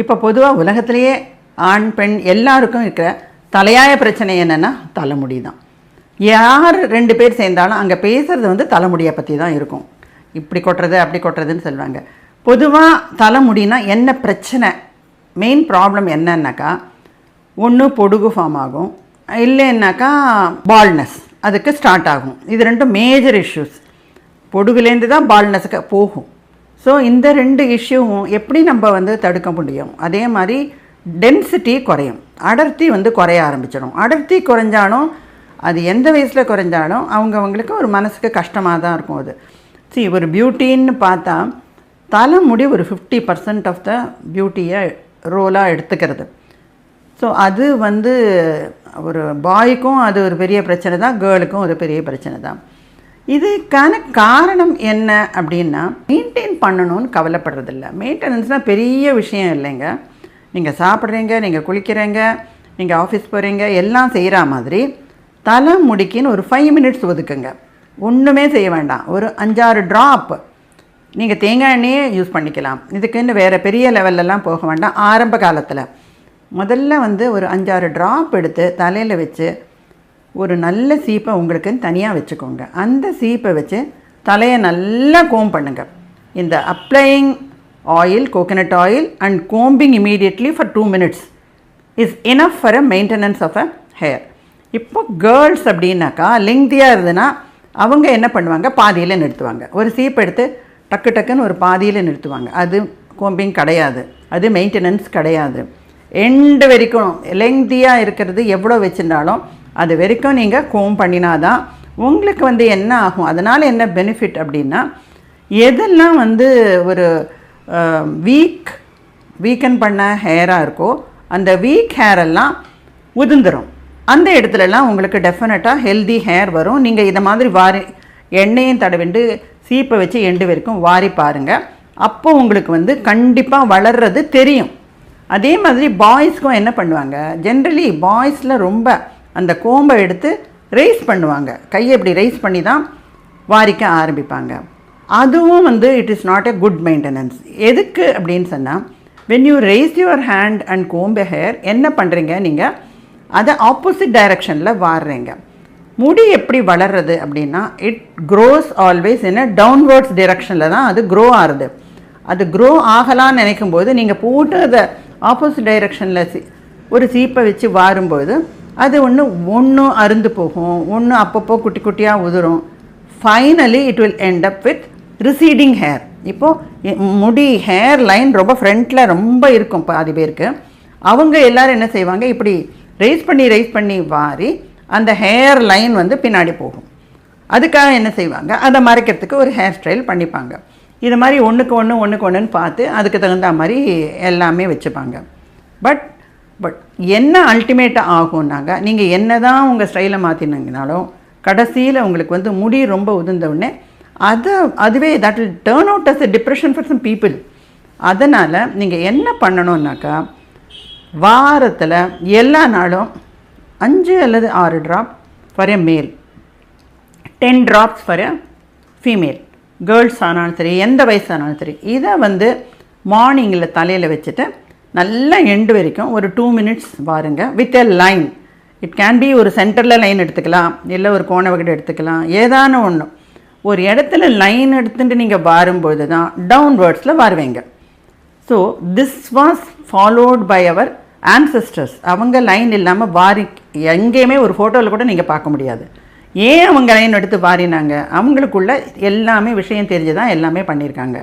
இப்போ பொதுவாக உலகத்திலேயே ஆண் பெண் எல்லாருக்கும் இருக்கிற தலையாய பிரச்சனை என்னென்னா தலைமுடி தான். யார் ரெண்டு பேர் சேர்ந்தாலும் அங்கே பேசுகிறது வந்து தலைமுடியை பற்றி தான் இருக்கும். இப்படி கொட்டுறது அப்படி கொட்டுறதுன்னு சொல்லுவாங்க. பொதுவாக தலைமுடினா என்ன பிரச்சனை? மெயின் ப்ராப்ளம் என்னன்னாக்கா ஒன்று பொடுகு ஃபார்ம் ஆகும். இல்லைன்னாக்கா பால்னஸ் அதுக்கு ஸ்டார்ட் ஆகும். இது ரெண்டும் மேஜர் இஷ்யூஸ் பொடுகுலேருந்து தான் பால்னஸுக்கு போகும். ஸோ இந்த ரெண்டு இஷ்யூவும் எப்படி நம்ம வந்து தடுக்க முடியும்? அதே மாதிரி டென்சிட்டி குறையும். அடர்த்தி வந்து குறைய ஆரம்பிச்சிடும். அடர்த்தி குறைஞ்சாலும் அது எந்த வயசில் குறைஞ்சாலும் அவங்கவங்களுக்கு ஒரு மனசுக்கு கஷ்டமாக தான் இருக்கும் அது. See ஒரு பியூட்டின்னு பார்த்தா தலைமுடி ஒரு ஃபிஃப்டி பர்சன்ட் ஆஃப் த பியூட்டியை ரோலாக எடுத்துக்கிறது. ஸோ அது வந்து ஒரு பாய்க்கும் அது ஒரு பெரிய பிரச்சனை தான் கேர்ளுக்கும் ஒரு பெரிய பிரச்சனை தான். இதுக்கான காரணம் என்ன அப்படின்னா மெயின்டைன் பண்ணணும்னு கவலைப்படுறதில்ல. மெயின்டெனன்ஸ்னால் பெரிய விஷயம் இல்லைங்க. நீங்கள் சாப்பிட்றீங்க நீங்கள் குளிக்கிறீங்க நீங்கள் ஆஃபீஸ் போகிறீங்க எல்லாம் செய்கிற மாதிரி தலை முடிக்கின்னு ஒரு ஃபைவ் மினிட்ஸ் ஒதுக்குங்க. ஒன்றுமே செய்ய வேண்டாம். ஒரு அஞ்சாறு ட்ராப் நீங்கள் தேங்காய் எண்ணெயே யூஸ் பண்ணிக்கலாம். இதுக்குன்னு வேறு பெரிய லெவல்லலாம் போக வேண்டாம். ஆரம்ப காலத்தில். முதல்ல வந்து ஒரு அஞ்சாறு ட்ராப் எடுத்து தலையில் வச்சு ஒரு நல்ல சீப்பை உங்களுக்குன்னு தனியாக வச்சுக்கோங்க. அந்த சீப்பை வச்சு தலையை நல்லா கோம் பண்ணுங்க. இந்த applying oil coconut oil and combing immediately for two minutes is enough for a maintenance of a hair இப்போ கேர்ள்ஸ் அப்படின்னாக்கா லெங்தியாக இருந்ததுன்னா அவங்க என்ன பண்ணுவாங்க? பாதியில் நிறுத்துவாங்க. ஒரு சீப் எடுத்து டக்கு டக்குன்னு ஒரு பாதியில் நிறுத்துவாங்க. அது கோம்பிங் கிடையாது. அது மெயின்டெனன்ஸ் கிடையாது. எண்டு வரைக்கும் லெங்தியாக இருக்கிறது எவ்வளோ வச்சுருந்தாலும் அது வரைக்கும் நீங்கள் கோம் பண்ணினாதான் உங்களுக்கு வந்து என்ன ஆகும்? அதனால் என்ன பெனிஃபிட் அப்படின்னா எதெல்லாம் வந்து ஒரு வீக் வீக்கன் பண்ண ஹேராக இருக்கோ அந்த வீக் ஹேரெல்லாம் உதிர்ந்துடும் அந்த இடத்துலலாம் உங்களுக்கு டெஃபினட்டாக ஹெல்தி ஹேர் வரும். நீங்கள் இதை மாதிரி வாரி எண்ணெயும் தடவிண்டு சீப்பை வச்சு எண்டு வரைக்கும் வாரி பாருங்கள் அப்போ உங்களுக்கு வந்து கண்டிப்பாக வளர்றது தெரியும். அதே மாதிரி பாய்ஸ்க்கும் என்ன பண்ணுவாங்க? ஜென்ரலி பாய்ஸில் ரொம்ப அந்த கோம்பை எடுத்து ரைஸ் பண்ணுவாங்க. கையை இப்படி ரைஸ் பண்ணி தான் வாரிக்க ஆரம்பிப்பாங்க. அதுவும் வந்து it is not a good maintenance எதுக்கு அப்படின்னு சொன்னால் when you rise your hand and கோம்ப hair என்ன பண்ணுறீங்க நீங்கள் அதை ஆப்போசிட் டைரக்ஷனில் வாடுறீங்க முடி எப்படி வளர்றது அப்படின்னா இட் க்ரோஸ் ஆல்வேஸ் என்ன டவுன்வர்ட்ஸ் டிரெக்ஷனில் தான் அது க்ரோ ஆகுது அது க்ரோ ஆகலான்னு நினைக்கும் போது நீங்கள் போட்டு அதை ஆப்போசிட் டைரக்ஷனில் சி ஒரு சீப்பை வச்சு வாரும்போது அது ஒன்று ஒன்று அருந்து போகும். ஒன்று அப்பப்போ குட்டி குட்டியாக உதிரும். Finally it will end up with receding hair இப்போது முடி ஹேர் லைன் ரொம்ப ஃப்ரண்ட்டில் ரொம்ப இருக்கும் பாதி பேருக்கு. அவங்க எல்லோரும் என்ன செய்வாங்க? இப்படி ரைஸ் பண்ணி ரைஸ் பண்ணி வாரி அந்த ஹேர் லைன் வந்து பின்னாடி போகும். அதுக்காக என்ன செய்வாங்க? அதை மறைக்கிறதுக்கு ஒரு ஹேர் ஸ்டைல் பண்ணிப்பாங்க. இது மாதிரி ஒன்றுக்கு ஒன்று ஒன்றுக்கு ஒன்றுன்னு பார்த்து அதுக்கு தகுந்த மாதிரி எல்லாமே வச்சுப்பாங்க. பட் பட் என்ன அல்டிமேட்டாக ஆகும்னாங்க நீங்கள் என்ன தான் உங்கள் ஸ்டைலை மாற்றினீங்கனாலும் கடைசியில் உங்களுக்கு வந்து முடி ரொம்ப உதிர்ந்த உடனே அதுவே that'll turn out as a depression for some people அதனால் நீங்கள் என்ன பண்ணணுன்னாக்கா வாரத்தில் எல்லா நாளும் அஞ்சு அல்லது ஆறு drop for a male ten drops for a female girls ஆனாலும் சரி எந்த வயசானாலும் சரி இதை வந்து மார்னிங்கில் தலையில் வச்சுட்டு நல்லா எண்டு வரைக்கும் ஒரு டூ மினிட்ஸ் பாருங்கள் with a line it can be ஒரு சென்டரில் லைன் எடுத்துக்கலாம். இல்லை ஒரு கோண வகடு எடுத்துக்கலாம். ஏதான ஒன்று ஒரு இடத்துல லைன் எடுத்துட்டு நீங்கள் வாரும்பொழுது தான் டவுன்வேர்ட்ஸில் வருவீங்க. So this was followed by our ancestors அவங்க லைன் இல்லாமல் வாரி எங்கேயுமே ஒரு ஃபோட்டோவில் கூட நீங்கள் பார்க்க முடியாது. ஏன் அவங்க லைன் எடுத்து வாரினாங்க? அவங்களுக்குள்ள எல்லாமே விஷயம் தெரிஞ்சு தான் எல்லாமே பண்ணியிருக்காங்க.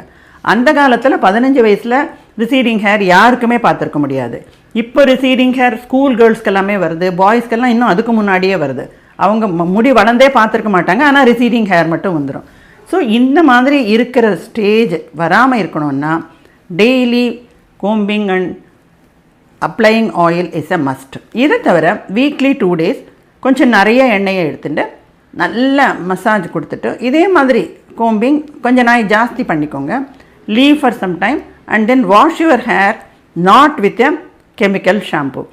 அந்த காலத்தில் பதினஞ்சு வயசில் ரிசீடிங் ஹேர் யாருக்குமே பார்த்துருக்க முடியாது. இப்போ ரிசீடிங் ஹேர் ஸ்கூல் கேர்ள்ஸ்க்கு எல்லாமே வருது. பாய்ஸ்க்கெல்லாம் இன்னும் அதுக்கு முன்னாடியே வருது. அவங்க ம- முடி வளர்ந்தே பார்த்துருக்க மாட்டாங்க. ஆனால் ரிசீடிங் ஹேர் மட்டும் வந்துடும் ஸோ இந்த மாதிரி இருக்கிற ஸ்டேஜ் வராமல் இருக்கணும்னா daily combing and applying oil is a must இதை தவிர வீக்லி டூ டேஸ் கொஞ்சம் நிறைய எண்ணெயை எடுத்துட்டு நல்ல மசாஜ் கொடுத்துட்டு இதே மாதிரி கோம்பிங் கொஞ்சம் நாய் ஜாஸ்தி பண்ணிக்கோங்க. Leave for some time and then wash your hair not with a chemical shampoo.